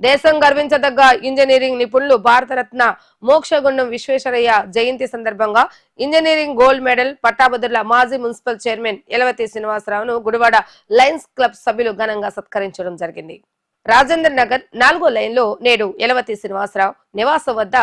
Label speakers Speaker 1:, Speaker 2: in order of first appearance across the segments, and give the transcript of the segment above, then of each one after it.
Speaker 1: దేశం గర్వించదగ్గ ఇంజనీరింగ్ నిపుణులు భారతరత్న మోక్షగుండం విశ్వేశ్వరయ్య జయంతి సందర్భంగా ఇంజనీరింగ్ గోల్డ్ మెడల్ పట్టాభద్రుల మాజీ మున్సిపల్ చైర్మన్ ఎలవతి శ్రీనివాసరావును గుడివాడ లయన్స్ క్లబ్ సభ్యులు ఘనంగా సత్కరించడం జరిగింది. రాజేంద్ర నగర్ నాలుగో లైన్లో నేడు ఎలవతి శ్రీనివాసరావు నివాసం వద్ద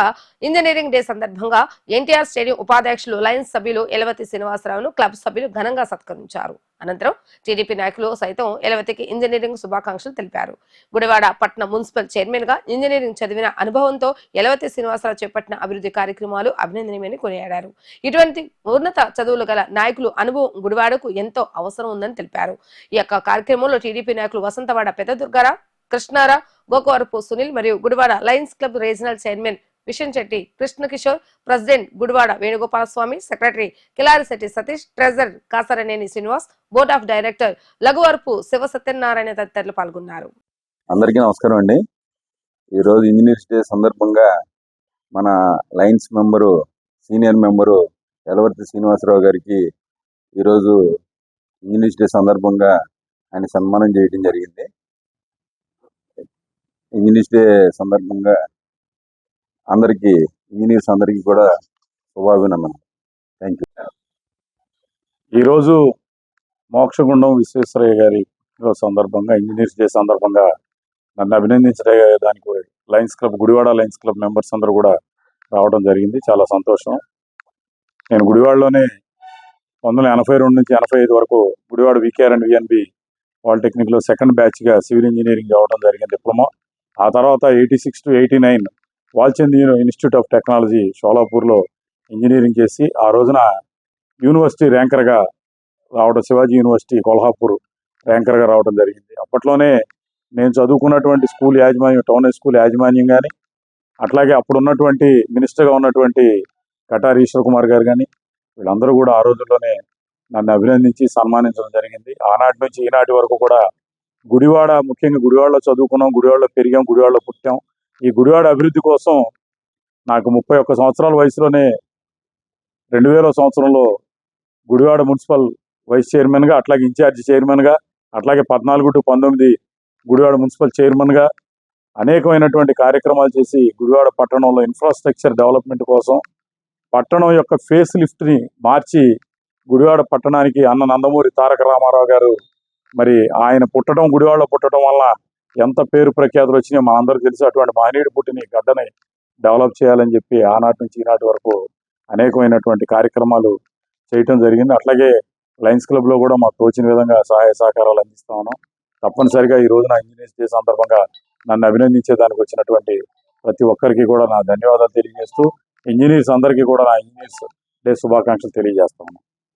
Speaker 1: ఇంజనీరింగ్ డే సందర్భంగా ఎన్టీఆర్ స్టేడియం ఉపాధ్యక్షులు లయన్స్ సభ్యులు ఎలవతి శ్రీనివాసరావును క్లబ్ సభ్యులు ఘనంగా సత్కరించారు. అనంతరం టీడీపీ నాయకులు సైతం ఎలవతికి ఇంజనీరింగ్ శుభాకాంక్షలు తెలిపారు. గుడివాడ పట్టణ మున్సిపల్ చైర్మన్గా ఇంజనీరింగ్ చదివిన అనుభవంతో ఎలవతి శ్రీనివాసరావు చేపట్టిన అభివృద్ధి కార్యక్రమాలు అభినందనీయమని కొనియాడారు. ఇటువంటి ఉన్నత చదువులు గల నాయకులు అనుభవం గుడివాడకు ఎంతో అవసరం ఉందని తెలిపారు. ఈ యొక్క కార్యక్రమంలో టీడీపీ నాయకులు వసంతవాడ పెద్ద దుర్గారావు కృష్ణారా గోకవరపు సునీల్ మరియు Gudivada lions club regional chairman vision Shetty Krishna Kishore president Gudivada Venugopala Swamy secretary Kilarisetty Satish treasurer Kasaraneni Srinivas board of director Laghuvarapu Siva Satyanarayana తదితరులు పాల్గొన్నారు.
Speaker 2: అందరికీ నమస్కారం అండి. ఈరోజు ఇంజనీర్స్ డే సందర్భంగా మన lions member senior member Elavarthi Srinivasarao గారికి ఈరోజు ఇంజనీర్స్ డే సందర్భంగా ఆయన సన్మానం చేయడం జరిగింది. ఇంజనీర్స్ డే సందర్భంగా అందరికీ ఇంజనీర్స్ అందరికీ కూడా శుభాభినందన థ్యాంక్ యూ.
Speaker 3: ఈరోజు మోక్షగుండం విశ్వేశ్వరయ్య గారి సందర్భంగా ఇంజనీర్స్ డే సందర్భంగా నన్ను అభినందించడానికి lions club Gudivada lions club members అందరూ కూడా రావడం జరిగింది. చాలా సంతోషం. నేను గుడివాడలోనే పంతొమ్మిది ఎనభై రెండు నుంచి ఎనభై ఐదు వరకు Gudivada V K R and V N B పాలిటెక్నిక్లో second బ్యాచ్గా సివిల్ ఇంజనీరింగ్ అవ్వడం జరిగింది. డిప్లొమా ఆ తర్వాత eighty six to eighty nine Walchand institute of technology షోలాపూర్లో engineering చేసి ఆ రోజున యూనివర్సిటీ ర్యాంకర్గా రావడం శివాజీ యూనివర్సిటీ కొల్హాపూర్ ర్యాంకర్గా రావడం జరిగింది. అప్పట్లోనే నేను చదువుకున్నటువంటి స్కూల్ యాజమాన్యం టౌన్ హై స్కూల్ యాజమాన్యం కానీ అట్లాగే అప్పుడు ఉన్నటువంటి మినిస్టర్గా ఉన్నటువంటి కటారి ఈశ్వర్ కుమార్ గారు కానీ వీళ్ళందరూ కూడా ఆ రోజుల్లోనే నన్ను అభినందించి సన్మానించడం జరిగింది. ఆనాటి నుంచి ఈనాటి వరకు కూడా గుడివాడ ముఖ్యంగా గుడివాడలో చదువుకున్నాం గుడివాడలో పెరిగాం గుడివాడలో పుట్టాం. ఈ గుడివాడ అభివృద్ధి కోసం నాకు ముప్పై ఒక్క సంవత్సరాల వయసులోనే రెండు వేల సంవత్సరంలో గుడివాడ మున్సిపల్ వైస్ చైర్మన్గా అట్లాగే ఇన్ఛార్జి చైర్మన్గా అట్లాగే పద్నాలుగు టు పంతొమ్మిది గుడివాడ మున్సిపల్ చైర్మన్గా అనేకమైనటువంటి కార్యక్రమాలు చేసి గుడివాడ పట్టణంలో ఇన్ఫ్రాస్ట్రక్చర్ డెవలప్మెంట్ కోసం పట్టణం యొక్క ఫేస్ లిఫ్ట్ని మార్చి గుడివాడ పట్టణానికి అన్న నందమూరి తారక రామారావు గారు మరి ఆయన పుట్టడం గుడివాళ్ళ పుట్టడం వల్ల ఎంత పేరు ప్రఖ్యాతులు వచ్చినాయో మనందరూ తెలుసు. అటువంటి మహనీయుడు పుట్టిన ఈ గడ్డని డెవలప్ చేయాలని చెప్పి ఆనాటి నుంచి ఈనాటి వరకు అనేకమైనటువంటి కార్యక్రమాలు చేయటం జరిగింది. అట్లాగే లయన్స్ క్లబ్లో కూడా మాకు తోచిన విధంగా సహాయ సహకారాలు అందిస్తా ఉన్నాం. తప్పనిసరిగా ఈ రోజున ఇంజనీర్స్ డే సందర్భంగా నన్ను అభినందించేదానికి వచ్చినటువంటి ప్రతి ఒక్కరికి కూడా నా ధన్యవాదాలు తెలియజేస్తూ ఇంజనీర్స్ అందరికీ కూడా నా ఇంజనీర్స్ డే శుభాకాంక్షలు తెలియజేస్తా ఉన్నాను